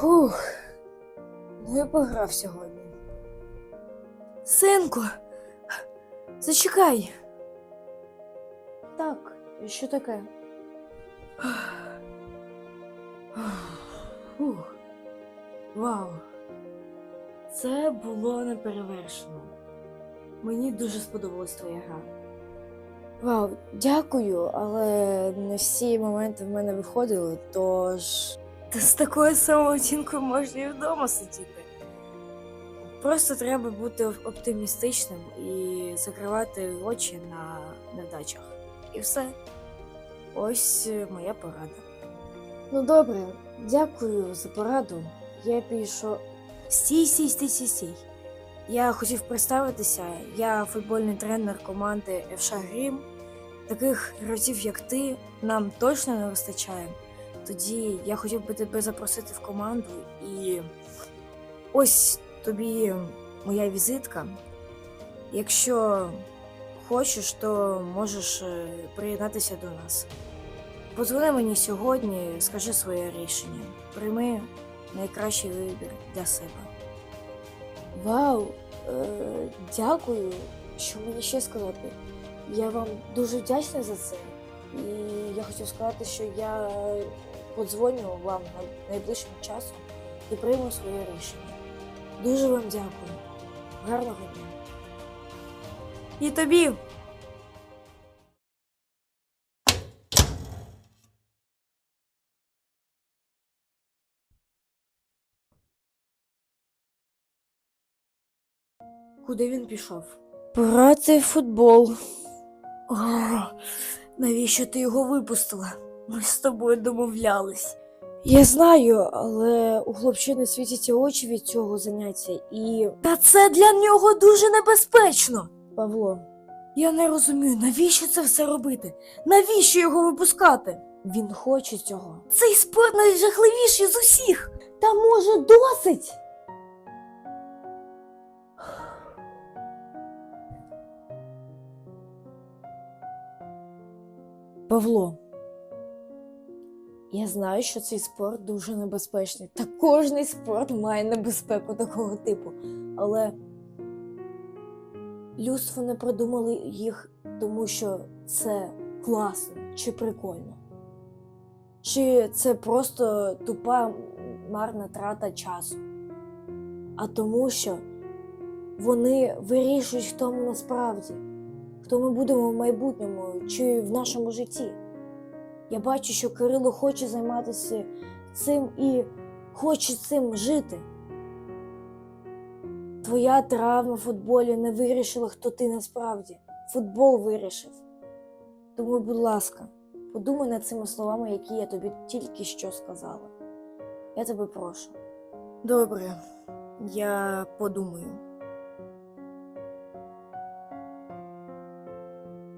Фух. Ну я пограв сьогодні. Синку, зачекай. Так, що таке? Фух. Вау. Це було неперевершено. Мені дуже сподобалась твоя гра. Вау, дякую, але не всі моменти в мене виходили, тож. Та з такою самооцінкою можна і вдома сидіти. Просто треба бути оптимістичним і закривати очі на невдачах. І все. Ось е, моя порада. Ну добре, дякую за пораду. Я пішов. Стій, стій, стій, стій, стій. Я хотів представитися. Я футбольний тренер команди ФШ Грім. Таких гравців, як ти, нам точно не вистачає. Тоді я хотів би тебе запросити в команду і ось тобі моя візитка. Якщо хочеш, то можеш е, приєднатися до нас. Подзвони мені сьогодні, скажи своє рішення. Прийми найкращий вибір для себе. Вау! Е, дякую, що мені ще сказати. Я вам дуже вдячна за це. І я хотів сказати, що я подзвоню вам най- найближчим часом і прийму своє рішення. Дуже вам дякую. Гарного дня. І тобі. Куди він пішов? Грати в футбол. О, навіщо ти його випустила? Ми з тобою домовлялись. Я знаю, але у хлопчини світяться очі від цього заняття і. Та це для нього дуже небезпечно. Павло, я не розумію, навіщо це все робити? Навіщо його випускати? Він хоче цього. Цей спорт найжахливіший з усіх. Та може досить. Павло. Я знаю, що цей спорт дуже небезпечний. Та кожний спорт має небезпеку такого типу. Але людство не придумали їх, тому що це класно чи прикольно. Чи це просто тупа марна трата часу. А тому, що вони вирішують, хто ми насправді, хто ми будемо в майбутньому чи в нашому житті. Я бачу, що Кирило хоче займатися цим і хоче цим жити. Твоя травма в футболі не вирішила, хто ти насправді. Футбол вирішив. Тому, будь ласка, подумай над цими словами, які я тобі тільки що сказала. Я тебе прошу. Добре, я подумаю.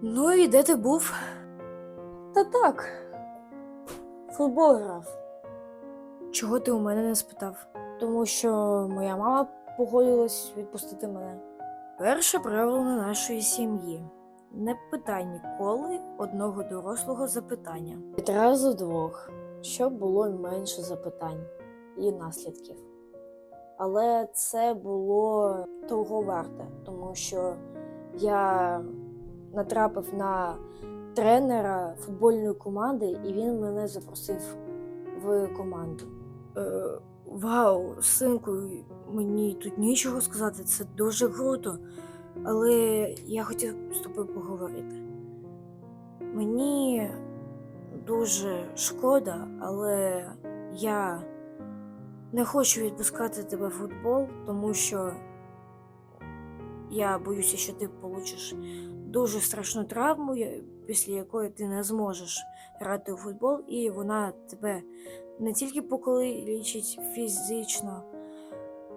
Ну і де ти був? Та так. Футбол грав. Чого ти у мене не спитав? Тому що моя мама погодилась відпустити мене. Перше правило нашої сім'ї. Не питай ніколи одного дорослого запитання. Відразу двох, щоб було менше запитань і наслідків. Але це було того варте, тому що я натрапив на тренера футбольної команди, і він мене запросив в команду. Е, вау, синку, мені тут нічого сказати, це дуже круто. Але я хотів з тобою поговорити. Мені дуже шкода, але я не хочу відпускати тебе в футбол, тому що я боюся, що ти получиш дуже страшну травму, після якої ти не зможеш грати у футбол, і вона тебе не тільки покалічить фізично,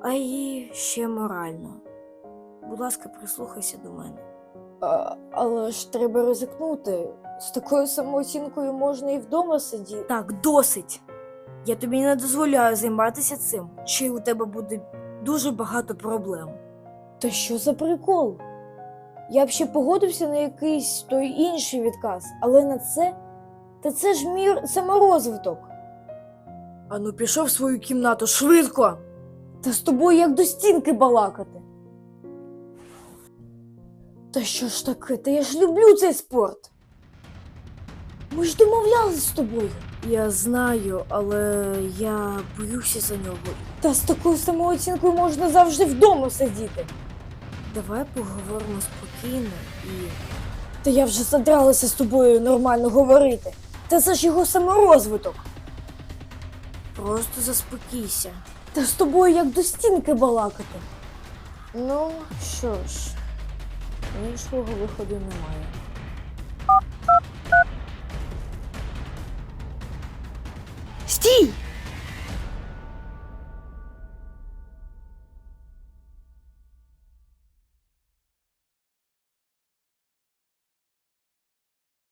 а й ще морально. Будь ласка, прислухайся до мене. А, але ж треба ризикнути. З такою самооцінкою можна і вдома сидіти. Так, досить. Я тобі не дозволяю займатися цим, чи у тебе буде дуже багато проблем. Та що за прикол? Я б ще погодився на якийсь той інший відказ, але на це. Та це ж мій саморозвиток. Ану, пішов в свою кімнату швидко. Та з тобою як до стінки балакати. Та що ж таке? Та я ж люблю цей спорт. Ми ж домовлялись з тобою. Я знаю, але я боюся за нього. Та з такою самооцінкою можна завжди вдома сидіти. Давай поговоримо спокійно і. Та я вже задралася з тобою нормально говорити. Та це ж його саморозвиток. Просто заспокійся. Та з тобою як до стінки балакати. Ну, що ж, іншого виходу немає.